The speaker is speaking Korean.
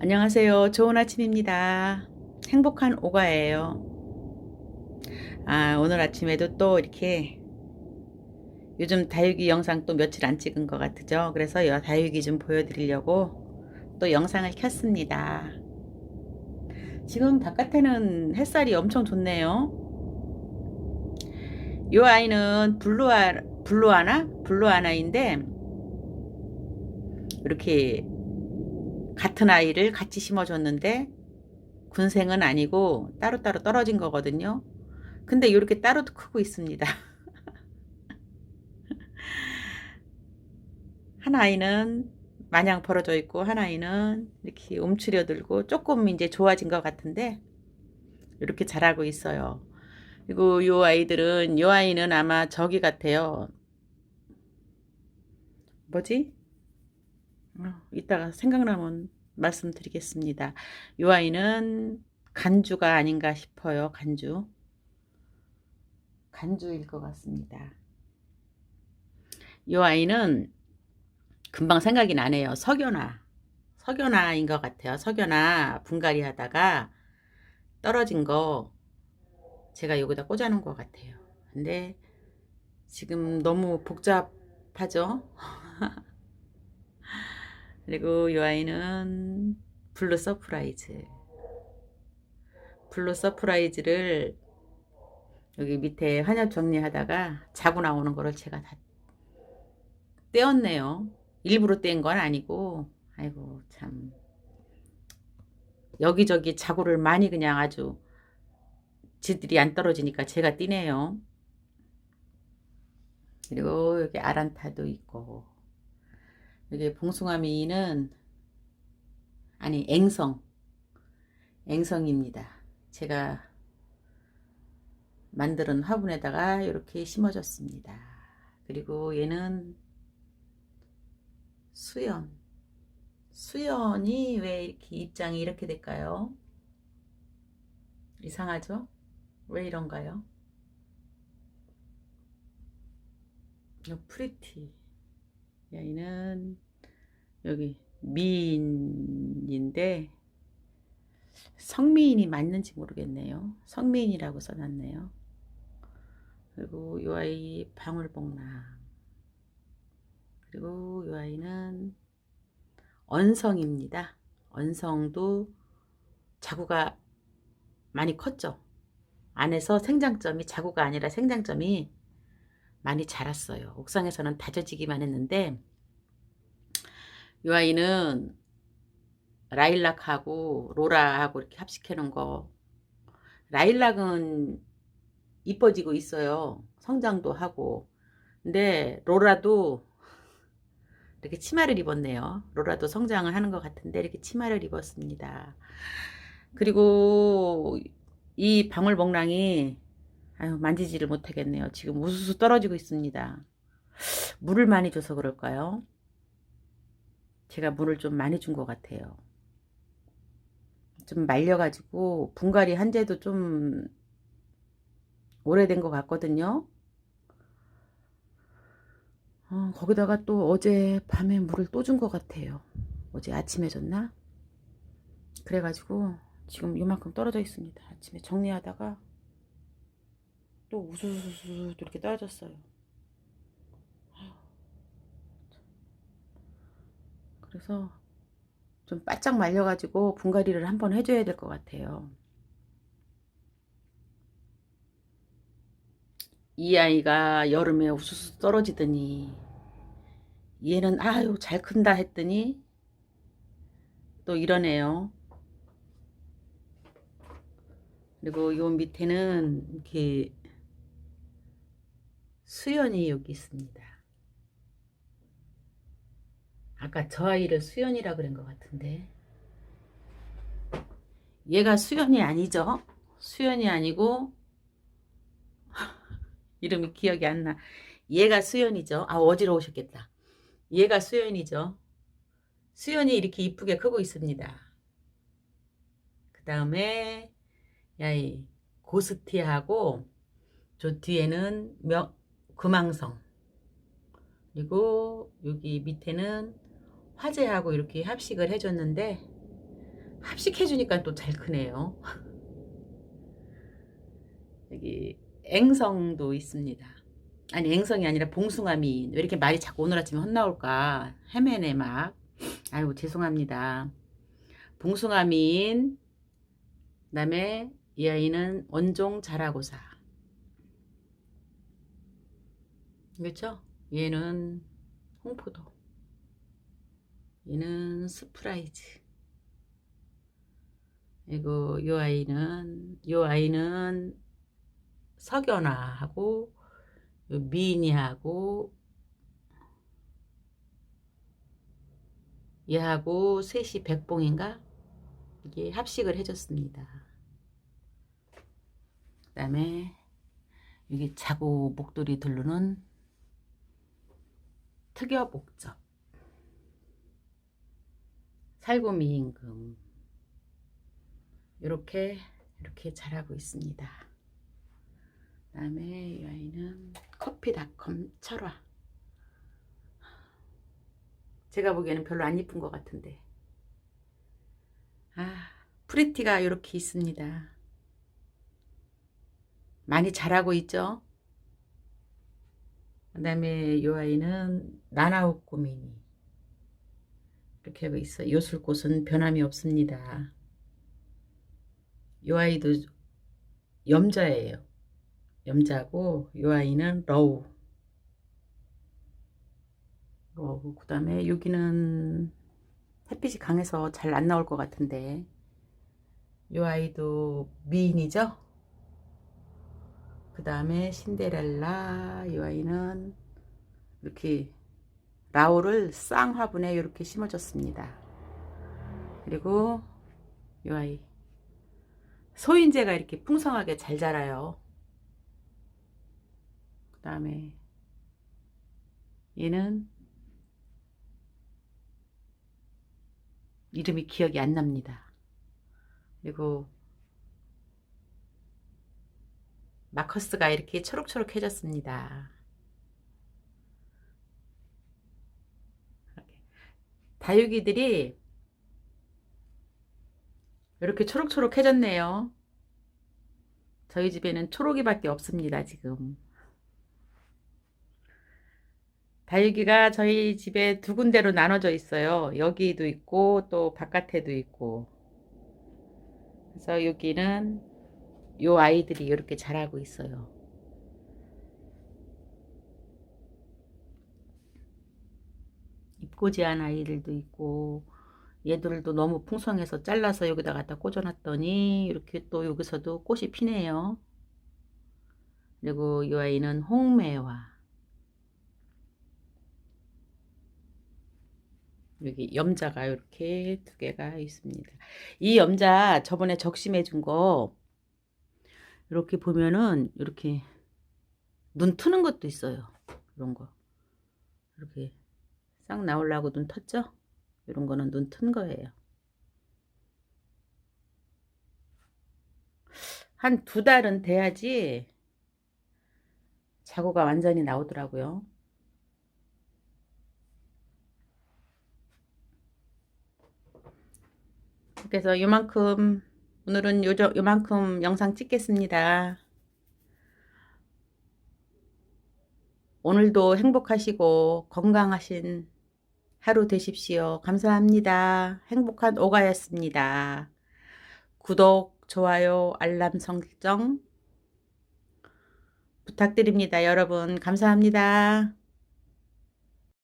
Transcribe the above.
안녕하세요. 좋은 아침입니다. 행복한 오가예요. 아, 오늘 아침에도 또 이렇게 요즘 다육이 영상 또 며칠 안 찍은 것 같으죠? 그래서 여 다육이 좀 보여드리려고 또 영상을 켰습니다. 지금 바깥에는 햇살이 엄청 좋네요. 이 아이는 블루아, 블루아나? 블루아나인데 이렇게 같은 아이를 같이 심어줬는데 군생은 아니고 따로따로 떨어진 거거든요. 근데 이렇게 따로도 크고 있습니다. 한 아이는 마냥 벌어져 있고 한 아이는 이렇게 움츠려들고 조금 이제 좋아진 것 같은데 이렇게 자라고 있어요. 그리고 요 아이들은 요 아이는 아마 저기 같아요. 뭐지? 어, 이따가 생각나면 말씀드리겠습니다. 이 아이는 간주가 아닌가 싶어요. 간주. 간주일 것 같습니다. 이 아이는 금방 생각이 나네요. 석연아. 석연아인 것 같아요. 석연아 분갈이 하다가 떨어진 거 제가 여기다 꽂아놓은 것 같아요. 근데 지금 너무 복잡하죠? 그리고 이 아이는 블루 서프라이즈. 블루 서프라이즈를 여기 밑에 환엽 정리하다가 자고 나오는 거를 제가 다 떼었네요. 일부러 뗀 건 아니고, 아이고, 참. 여기저기 자고를 많이 그냥 아주 지들이 안 떨어지니까 제가 띄네요. 그리고 여기 아란타도 있고, 여기 봉숭아미는 아니 앵성 앵성입니다. 제가 만드는 화분에다가 이렇게 심어줬습니다. 그리고 얘는 수연 수연이 왜 이렇게 입장이 이렇게 될까요? 이상하죠? 왜 이런가요? 요 프리티 여기는 여기 미인인데 성미인이 맞는지 모르겠네요. 성미인이라고 써놨네요. 그리고 이 아이 방울복랑 그리고 이 아이는 언성입니다. 언성도 자구가 많이 컸죠. 안에서 생장점이 자구가 아니라 생장점이 많이 자랐어요. 옥상에서는 다져지기만 했는데 이 아이는 라일락하고 로라하고 이렇게 합식해 놓은 거 라일락은 이뻐지고 있어요. 성장도 하고 근데 로라도 이렇게 치마를 입었네요. 로라도 성장을 하는 것 같은데 이렇게 치마를 입었습니다. 그리고 이 방울복랑이 아유 만지지를 못하겠네요. 지금 우수수 떨어지고 있습니다. 물을 많이 줘서 그럴까요? 제가 물을 좀 많이 준 것 같아요. 좀 말려가지고 분갈이 한 지도 좀 오래된 것 같거든요. 어, 거기다가 또 어제 밤에 물을 또 준 것 같아요. 어제 아침에 줬나? 그래가지고 지금 이만큼 떨어져 있습니다. 아침에 정리하다가 또 우수수수 이렇게 떨어졌어요. 그래서 좀 바짝 말려가지고 분갈이를 한번 해줘야 될 것 같아요. 이 아이가 여름에 우수수 떨어지더니 얘는 아유 잘 큰다 했더니 또 이러네요. 그리고 요 밑에는 이렇게 수연이 여기 있습니다. 아까 저 아이를 수연이라 그런 것 같은데 얘가 수연이 아니죠? 수연이 아니고 이름이 기억이 안 나. 얘가 수연이죠. 아 어지러우셨겠다. 얘가 수연이죠. 수연이 이렇게 이쁘게 크고 있습니다. 그 다음에 야이 고스티하고 저 뒤에는 명, 금왕성 그리고 여기 밑에는 화재하고 이렇게 합식을 해줬는데 합식해주니까 또 잘 크네요. 여기 앵성도 있습니다. 아니 앵성이 아니라 봉숭아미 왜 이렇게 말이 자꾸 오늘 아침에 헛나올까 헤매네 막 아이고 죄송합니다. 봉숭아미인 그다음에 이 아이는 원종 자라고사 그렇죠? 얘는 홍포도 얘는 스프라이즈 그리고 요 아이는 요 아이는 석연화하고 요 미니하고 얘하고 셋이 백봉인가 이게 합식을 해줬습니다. 그 다음에 여기 자고 목도리 둘르는 특여 목적 살구미 임금 이렇게 이렇게 자라고 있습니다. 그다음에 이 아이는 커피닷컴 철화. 제가 보기에는 별로 안 이쁜 것 같은데. 아, 프리티가 이렇게 있습니다. 많이 자라고 있죠? 그 다음에 이 아이는 나나웃 고민이. 이렇게 하고 있어요. 요술꽃은 변함이 없습니다. 이 아이도 염자예요. 염자고 이 아이는 러우. 러우. 그 다음에 여기는 햇빛이 강해서 잘 안 나올 것 같은데 이 아이도 미인이죠. 그 다음에 신데렐라 이 아이는 이렇게 라오를 쌍화분에 이렇게 심어줬습니다. 그리고 이 아이 소인재가 이렇게 풍성하게 잘 자라요. 그 다음에 얘는 이름이 기억이 안 납니다. 그리고 마커스가 이렇게 초록초록해졌습니다. 다육이들이 이렇게 초록초록해졌네요. 저희 집에는 초록이밖에 없습니다, 지금. 다육이가 저희 집에 두 군데로 나눠져 있어요. 여기도 있고 또 바깥에도 있고. 그래서 여기는 요 아이들이 이렇게 자라고 있어요. 입고지한 아이들도 있고 얘들도 너무 풍성해서 잘라서 여기다 갖다 꽂아놨더니 이렇게 또 여기서도 꽃이 피네요. 그리고 이 아이는 홍매화 여기 염자가 이렇게 두 개가 있습니다. 이 염자 저번에 적심해 준 거 이렇게 보면은 이렇게 눈 트는 것도 있어요. 이런 거 이렇게 싹 나오려고 눈 텄죠? 이런 거는 눈 튼 거예요. 한 두 달은 돼야지 자구가 완전히 나오더라고요. 그래서 요만큼 오늘은 요, 요만큼 영상 찍겠습니다. 오늘도 행복하시고 건강하신 하루 되십시오. 감사합니다. 행복한 오가였습니다. 구독, 좋아요, 알람 설정 부탁드립니다. 여러분, 감사합니다.